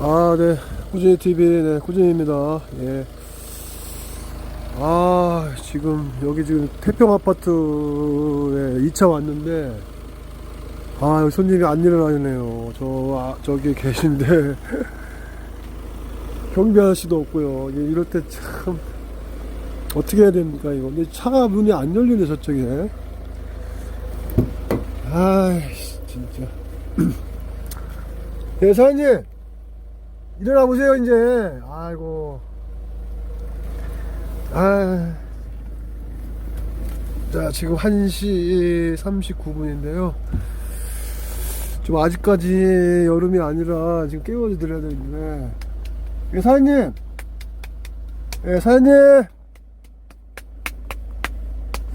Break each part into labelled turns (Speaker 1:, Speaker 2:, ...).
Speaker 1: 아, 네. 꾸준히 TV, 네, 꾸준입니다. 예. 아, 지금, 여기 지금 태평 아파트에 2차 왔는데, 아, 손님이 안 일어나네요. 저, 아, 저기 계신데, 경비 아저씨도 없고요. 예, 이럴 때 참, 어떻게 해야 됩니까, 이거. 근데 차가 문이 안 열리네, 저쪽에. 아이씨, 진짜. 네, 사장님! 일어나 보세요, 이제. 아이고. 아. 자, 지금 1시 39분인데요. 좀 아직까지 여름이 아니라 지금 깨워줘 드려야 되는데. 예, 사장님! 예, 사장님!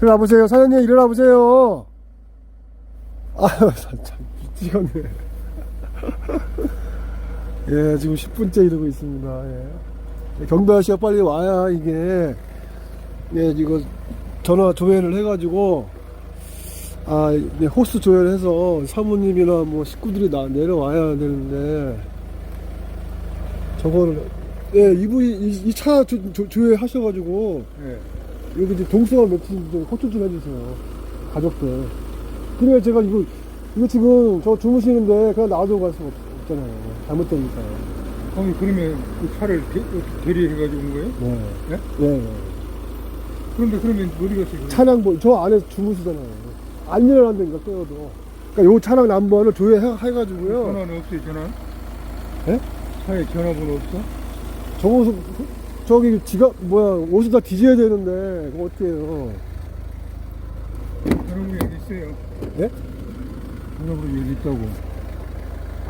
Speaker 1: 일어나 보세요. 사장님, 일어나 보세요. 아유, 참, 미치겠네. 예, 지금 10분째 이러고 있습니다. 예. 경비 아저씨가 빨리 와야 이게, 예, 이거 전화 조회를 해가지고, 아, 네, 호스 조회를 해서 사모님이나 뭐 식구들이 나, 내려와야 되는데, 저거를, 예, 이분이 이 차 조회 하셔가지고,
Speaker 2: 예.
Speaker 1: 여기 이제 동서가 며칠 좀 호출 좀 해주세요. 가족들. 그래, 제가 이거, 이거 지금 저 주무시는데 그냥 놔두고 갈 수가 없, 없잖아요. 잘못되니까.
Speaker 2: 형이 그러면 그 차를 대, 대리해가지고 온 거예요?
Speaker 1: 네.
Speaker 2: 예?
Speaker 1: 예, 예.
Speaker 2: 그런데 그러면 어디 갔어요?
Speaker 1: 차량 번, 저 안에 주무시잖아요. 안 일어난다니까, 깨워도. 그러니까 요 차량 남번을 조회해가지고요.
Speaker 2: 전화는 없어요, 전화?
Speaker 1: 예?
Speaker 2: 차에 전화번호 없어?
Speaker 1: 저거, 저기 지가, 뭐야, 옷을 다 뒤져야 되는데, 그거 어떻게 해요.
Speaker 2: 전화번호 여기 있어요.
Speaker 1: 예?
Speaker 2: 전화번호 여기 있다고.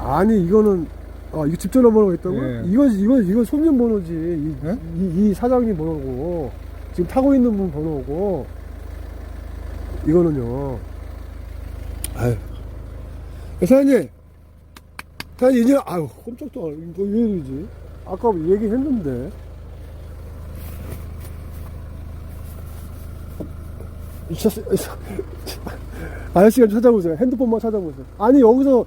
Speaker 1: 아니, 이거는, 아, 이거 집 전화번호가 있다고?
Speaker 2: 예.
Speaker 1: 이건, 이건, 이건 손님 번호지. 이,
Speaker 2: 예?
Speaker 1: 이, 이 사장님 번호고, 지금 타고 있는 분 번호고, 이거는요. 아유. 야, 사장님! 사장님, 이제, 아유, 깜짝도 안, 이거 왜 이러지? 아까 얘기했는데. 아저씨가 좀 찾아보세요. 핸드폰만 찾아보세요. 아니, 여기서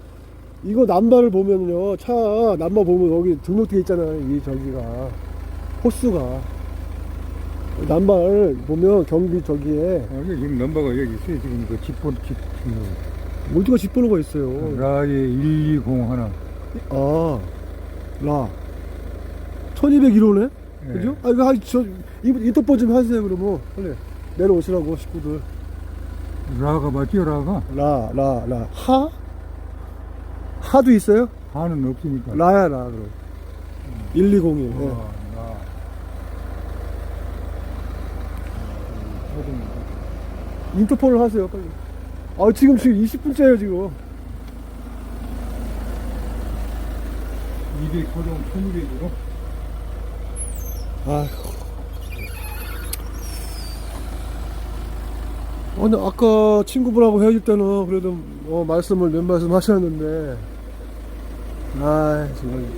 Speaker 1: 이거 남바를 보면요. 차 남바 보면 여기 등록돼 있잖아요. 이 저기가. 호수가. 남바를 보면 경비 저기에
Speaker 2: 아, 여기 지금 넘버가 여기 있어요. 지금 그 집번, 집,
Speaker 1: 몰드가 집 번호가 있어요.
Speaker 2: 라에 120 하나.
Speaker 1: 아, 라. 1201호네?
Speaker 2: 예.
Speaker 1: 그죠? 아, 이거, 하- 저, 인터포 좀 하세요, 그러면. 빨리. 내려오시라고, 식구들.
Speaker 2: 라가 맞죠, 라가?
Speaker 1: 라, 라, 라. 하? 하도 있어요?
Speaker 2: 하는 없으니까.
Speaker 1: 라야, 라, 그럼. 1201. 예.
Speaker 2: 라, 라.
Speaker 1: 인터폴을 하세요, 빨리. 아, 지금, 지금 20분째예요, 지금.
Speaker 2: 200 소정 1200으로.
Speaker 1: 아휴. 아니, 아까 친구분하고 헤어질 때는 그래도 뭐 말씀을 몇 말씀 하셨는데, 아 지금.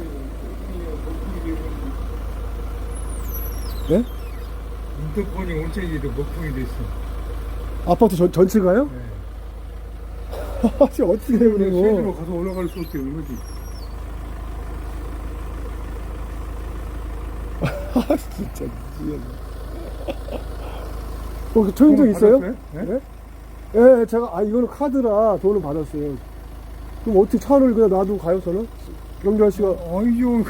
Speaker 1: 네?
Speaker 2: 인터폰이 온천이도 먹통이 됐어.
Speaker 1: 아파트 전, 전체가요?
Speaker 2: 네.
Speaker 1: 지금 어떻게 해요,
Speaker 2: 세대로
Speaker 1: 그리고.
Speaker 2: 가서 올라갈 수 없게 온 거지.
Speaker 1: 아, 진짜, 미치겠네. 어, 그 초인종 있어요?
Speaker 2: 받았어요? 네?
Speaker 1: 네? 예, 제가, 아, 이거는 카드라 돈을 받았어요. 그럼 어떻게 차를 그냥 놔두고 가요, 저는? 경찰 씨가.
Speaker 2: 아이고,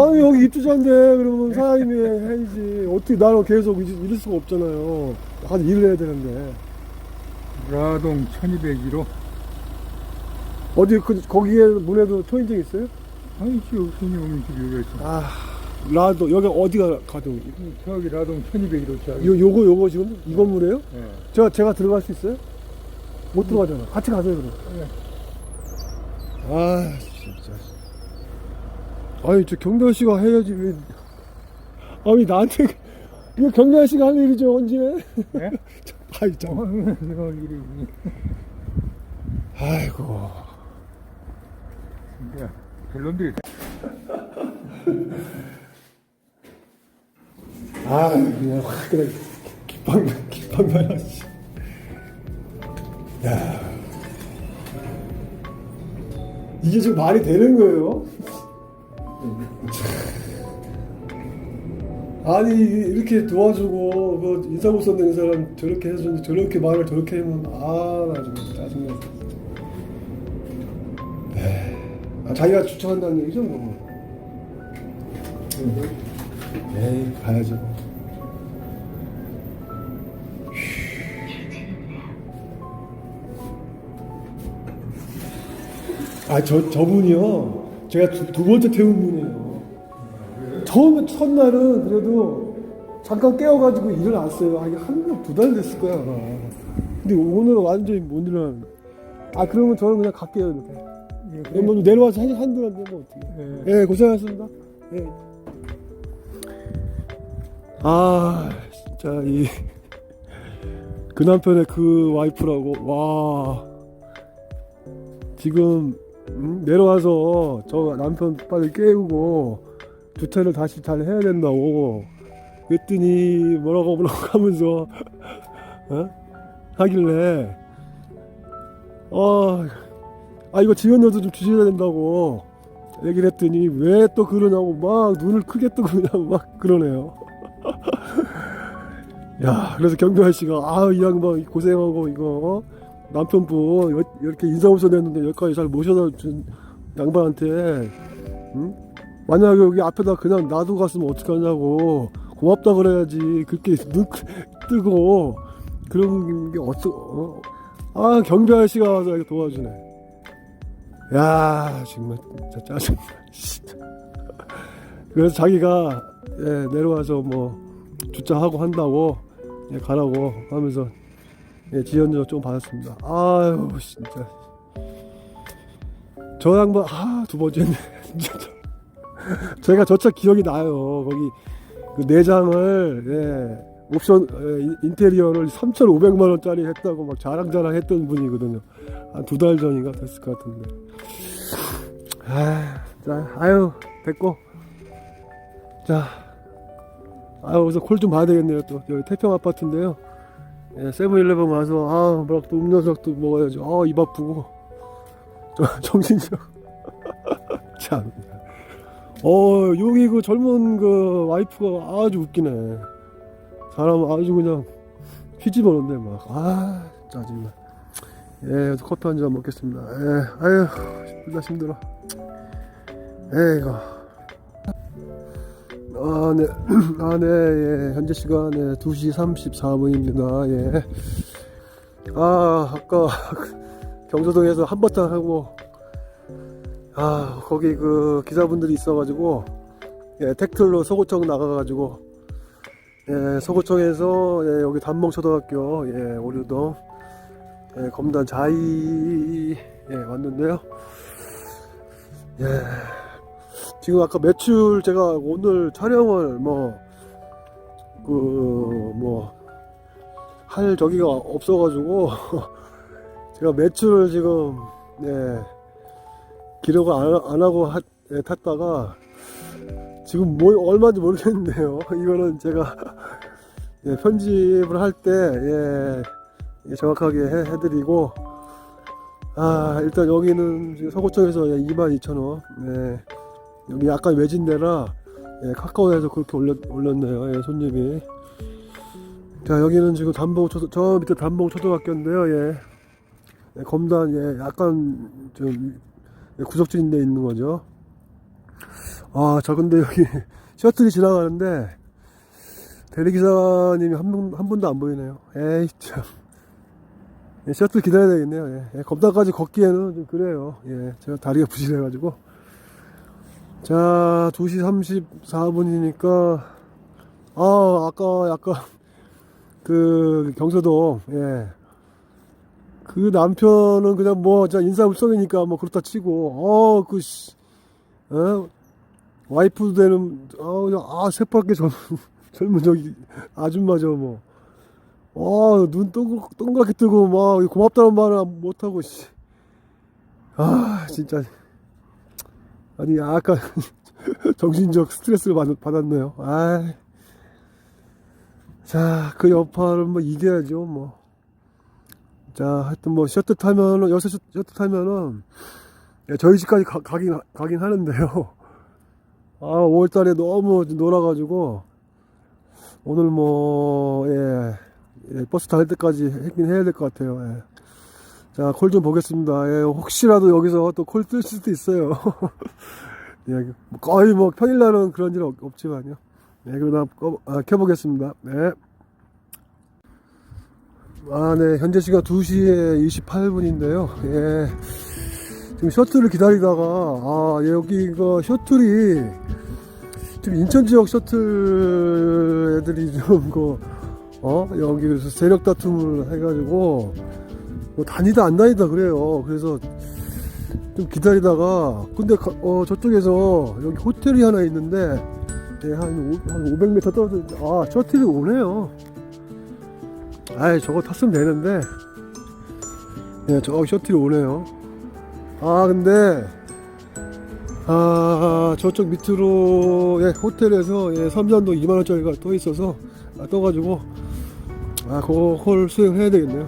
Speaker 1: 아니, 여기 입주자인데, 그러면 사장님이 해야지. 어떻게 나는 계속 이럴 이럴 수가 없잖아요. 가서 일을 해야 되는데.
Speaker 2: 라동 1201호.
Speaker 1: 어디, 그, 거기에 문에도 초인종 있어요?
Speaker 2: 아니, 지 없으니 오면 집에 여기 있어.
Speaker 1: 아, 라도, 여기 어디가 가도.
Speaker 2: 저기 라동 1201호 저기.
Speaker 1: 요, 요거, 요거 지금? 이 건물이에요?
Speaker 2: 네.
Speaker 1: 제가, 제가 들어갈 수 있어요? 못 들어가잖아. 같이 가세요, 그럼.
Speaker 2: 네.
Speaker 1: 아, 진짜. 아니, 저 경달 씨가 해야지, 왜. 아니, 나한테. 이거 경달 씨가 할 일이죠, 언제?
Speaker 2: 네?
Speaker 1: 아이, 참.
Speaker 2: 이거 일이.
Speaker 1: 아이고.
Speaker 2: 야, 별놈들이.
Speaker 1: 아, 그냥 확, 그냥, 기빵 말아, 씨. 야. 이게 지금 말이 되는 거예요? 아니 이렇게 도와주고 그 인사고 써내는 사람 저렇게 해주는데 저렇게 말을 저렇게 하면 아나 정말 짜증나. 아, 자기가 추천한다는 얘기죠 뭐. 에이 가야죠. 아 저 저분이요. 제가 두, 두 번째 태운 분이에요. 처음 첫날은 그래도 잠깐 깨워가지고 일어났어요. 아, 이게 한 두 달 됐을 거야. 아마. 근데 오늘은 완전히 못 일어나. 아 그러면 저는 그냥 갈게요 이렇게.
Speaker 2: 예, 그래.
Speaker 1: 내려와서 한 한두 달 되면 어떻게?
Speaker 2: 예.
Speaker 1: 예, 고생하셨습니다. 예. 아, 진짜 이 그 남편의 그 와이프라고 와 지금 음, 내려와서 저 남편 빨리 깨우고 주차를 다시 잘 해야 된다고 그랬더니 뭐라고 뭐라고 하면서 어? 하길래 어, 아 이거 지원료도 좀 주셔야 된다고 얘기를 했더니 왜 또 그러냐고 막 눈을 크게 뜨고 그냥 막 그러네요. 야 그래서 경비 씨가 아이 양반 고생하고 이거 어? 남편분 여- 이렇게 인사오서 냈는데 여기까지 잘 모셔다 준 양반한테 응? 만약에 여기 앞에다 그냥 놔두고 갔으면 어떡하냐고 고맙다 그래야지 그렇게 눈 크- 뜨고 그런 게 어쩌 어? 아 경비 아저씨가 와서 이렇게 도와주네 야 정말 진짜 짜증나. 그래서 자기가 예, 내려와서 뭐 주차하고 한다고 예, 가라고 하면서 예, 지연료 좀 받았습니다 아유 진짜 저 양반 아 두 번째네 진짜 저- 제가 저 차 기억이 나요 거기 그 내장을 예, 옵션 예, 인- 인테리어를 3,500만 원짜리 했다고 막 자랑자랑 했던 분이거든요 한 두 달 전인가 됐을 것 같은데 아, 자, 아유, 됐고. 자, 아유, 여기서 콜 좀 봐야 되겠네요. 또, 여기 태평 아파트인데요. 예, 세븐일레븐 와서, 아, 또 음료수도 먹어야지. 아, 입 아프고. 저, 정신적. 참. 어, 여기 그 젊은 그 와이프가 아주 웃기네. 사람 아주 그냥 휘집어놓네, 막. 아, 짜증나. 예, 커피 한 잔 먹겠습니다. 예, 아유, 힘들다, 힘들어. 에이구. 아, 네. 아, 네, 예. 현재 시간 에 2시 34분입니다. 예. 아, 아까 경서동에서 한바탕 하고, 아, 거기 그 기사분들이 있어 가지고, 예, 택틀로 서구청 나가 가지고, 예, 서구청에서, 예, 여기 단봉초등학교, 예, 오류동, 예, 검단 자이, 예, 왔는데요. 예. 지금 아까 매출 제가 오늘 촬영을 뭐 그 뭐 할 저기가 없어가지고 제가 매출을 지금 예 기록을 안, 안 하고 하- 예, 탔다가 지금 뭐 얼마인지 모르겠는데요. 이거는 제가 예, 편집을 할때 예, 예, 정확하게 해, 해드리고 아 일단 여기는 서구청에서 22,000원 예, 여기 약간 외진 데라 예, 카카오에서 그렇게 올렸, 올렸네요 예, 손님이 자 여기는 지금 담봉 초등 저 밑에 담봉 초등학교인데요 예, 예, 검단 예, 약간 좀 예, 구석진 데 있는 거죠 아 저 근데 여기 셔틀이 지나가는데 대리기사님이 한, 분, 한 분도 안 보이네요 에이 참 예, 셔틀 기다려야 되겠네요. 예. 예, 검단까지 걷기에는 좀 그래요. 예, 제가 다리가 부실해가지고. 자, 2시 34분이니까, 아, 아까 약간, 그, 경서동, 예. 그 남편은 그냥 뭐, 자, 인사불성이니까 뭐 그렇다 치고, 어, 그, 씨, 어? 와이프 되는, 아, 그냥, 아, 새빨개 젊은, 젊은 저기, 아줌마죠, 뭐. 아, 눈 동글, 동그랗게 뜨고, 막, 고맙다는 말을 못하고, 씨. 아, 진짜. 아니, 약간, 정신적 스트레스를 받, 받았네요. 아 자, 그 여파를 뭐 이겨야죠, 뭐. 자, 하여튼 뭐, 셔틀 타면은, 셔- 셔틀 타면은, 예, 저희 집까지 가, 가긴, 가긴 하는데요. 아, 5월달에 너무 놀아가지고, 오늘 뭐, 예, 예, 버스 탈 때까지 했긴 해야 될 것 같아요. 예. 자, 콜 좀 보겠습니다. 예, 혹시라도 여기서 또 콜 뜰 수도 있어요. 예, 뭐 거의 뭐 평일 날은 그런 일 없, 없지만요. 예, 그러다 꺼, 아, 켜보겠습니다. 네. 아, 네. 현재 시간 2시에 28분인데요. 예. 지금 셔틀을 기다리다가, 아, 여기 이거 셔틀이, 지금 인천 지역 셔틀 애들이 좀, 그, 어, 여기서 세력 다툼을 해가지고, 뭐 다니다 안 다니다 그래요. 그래서 좀 기다리다가, 근데, 가- 어, 저쪽에서 여기 호텔이 하나 있는데, 예, 한, 오, 한 500m 떨어져, 아, 셔틀이 오네요. 아이, 저거 탔으면 되는데, 예, 저 셔틀이 오네요. 아, 근데, 아, 저쪽 밑으로, 예, 호텔에서, 예, 삼산도 2만원짜리가 떠 있어서, 아, 떠가지고, 아, 그걸 수행해야 되겠네요.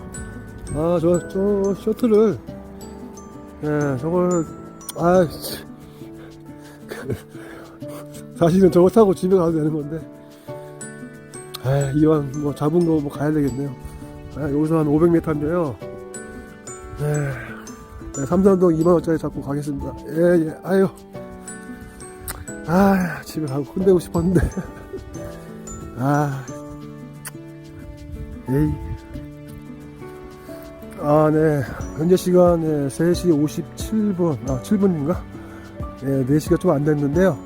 Speaker 1: 아, 저, 저, 셔틀을, 예, 저걸, 아, 씨. 사실은 저거 타고 집에 가도 되는 건데, 아, 이왕 뭐 잡은 거 뭐 가야 되겠네요. 아, 여기서 한 500m인데요. 네. 네, 삼산동 2만원짜리 잡고 가겠습니다. 예, 예, 아유. 아, 집에 가고 끝내고 싶었는데. 아. 에이. 아, 네. 현재 시간 네, 3시 57분. 아, 7분인가? 예, 4시가 좀 안 됐는데요.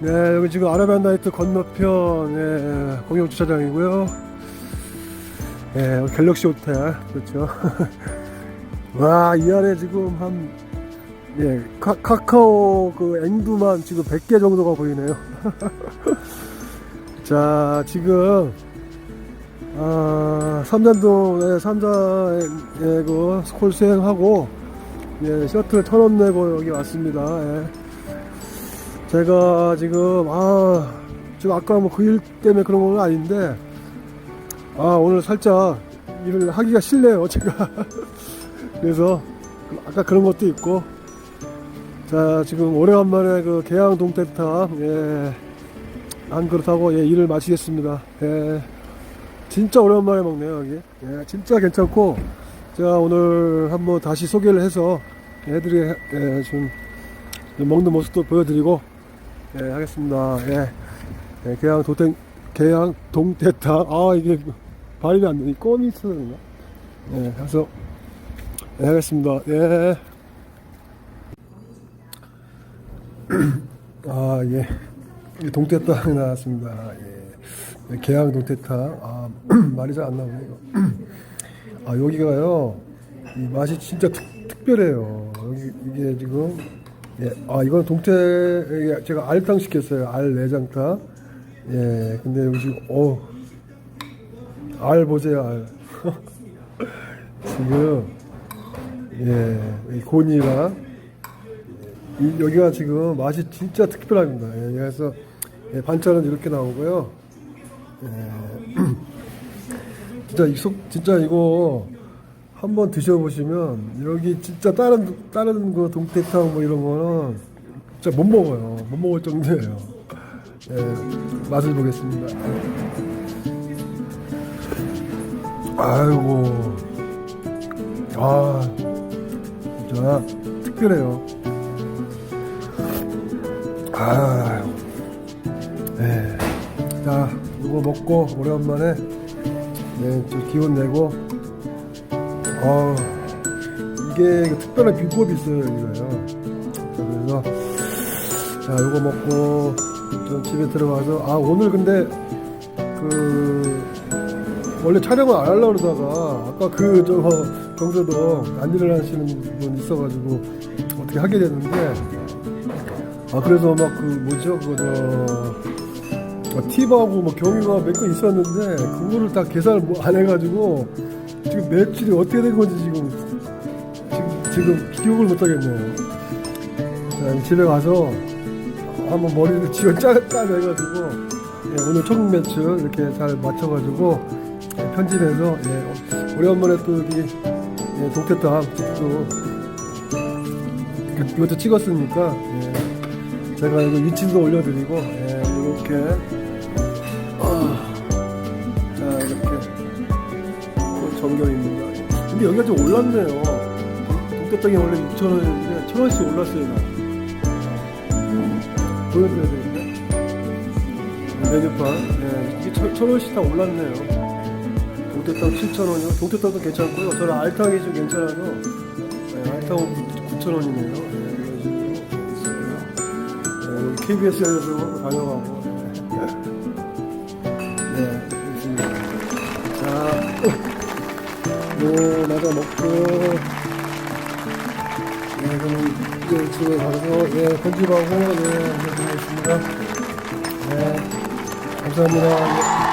Speaker 1: 네, 여기 지금 아라비안 나이트 건너편 예, 공영 주차장이고요. 예, 여기 갤럭시 호텔 그렇죠. 와, 이 안에 지금 한 예, 카, 카카오 그 앵두만 지금 100개 정도가 보이네요. 자, 지금 아, 삼산동 삼자에 그 스콜 수행하고 예, 셔틀 천원 내고 여기 왔습니다. 예. 제가 지금 아 지금 아까 뭐 그 일 때문에 그런 건 아닌데 아 오늘 살짝 일을 하기가 싫네요 제가 그래서 아까 그런 것도 있고 자 지금 오래간만에 그 계양 동태탑 예안 그렇다고 예 일을 마치겠습니다 예 진짜 오랜만에 먹네요 여기 예 진짜 괜찮고 제가 오늘 한번 다시 소개를 해서 애들이 예, 좀 먹는 모습도 보여드리고 예, 하겠습니다. 예. 예, 계양 도땡, 계양 동태탕. 아, 이게 발음이 안 되니 껌이 그런가? 예, 해서, 예, 하겠습니다. 예. 아, 예. 이 동태탕이 나왔습니다. 예. 예, 계양 동태탕. 아, 말이 잘 안 나오네, 이거. 아, 여기가요. 이 맛이 진짜 특, 특별해요. 여기, 이게 지금 예, 아 이건 동태 이게 제가 알탕 시켰어요. 알 내장탕. 예, 근데 여기 지금 어, 알 보세요, 알. 지금 예, 이 곤이랑 이, 여기가 지금 맛이 진짜 특별합니다. 예, 그래서 예, 반찬은 이렇게 나오고요. 예, 진짜 이속 진짜 이거 한번 드셔보시면 여기 진짜 다른 다른 그 동태탕 뭐 이런 거는 진짜 못 먹어요. 못 먹을 정도예요. 예, 맛을 보겠습니다. 아이고, 아 진짜 특별해요. 아, 예. 자 이거 먹고 오랜만에 네, 좀 기운 내고. 아 이게 특별한 비법이 있어요 자, 그래서 자 이거 먹고 좀 집에 들어가서 아 오늘 근데 그 원래 촬영을 안 하려고 그러다가 아까 그저 경서도 안 일어나시는 분 있어가지고 어떻게 하게 됐는데 아 그래서 막 그 뭐죠? 그저 팁하고 뭐 경위가 몇 건 있었는데 그거를 다 계산을 뭐 안 해가지고 지금 매출이 어떻게 된 건지 지금 지금 지금 기억을 못 하겠네요. 자, 집에 가서 한번 머리를 지어 짜 짜내가지고 예, 오늘 총 매출 이렇게 잘 맞춰가지고 예, 편집해서 예, 오랜만에 또 여기 예, 동태탕 그- 이것도 찍었으니까 예, 제가 이거 위치도 올려드리고, 예, 이렇게. 근데 여기가 좀 올랐네요. 동태떡이 원래 6,000원인데, 1,000원씩 올랐어요, 나. 보여드려야 되겠네. 메뉴판. 예, 이게 1,000원씩 다 올랐네요. 동태떡 7,000원이요. 동태떡도 괜찮고요. 저는 알탕이 좀 괜찮아서, 네, 알탕은 9,000원이네요. 네, 이런. 네, KBS에서 다녀가고. 네, 있 뭐, 맞아 먹고, 네, 그럼 이제 집에 가서, 예, 편집하고, 네, 하겠습니다. 네, 감사합니다.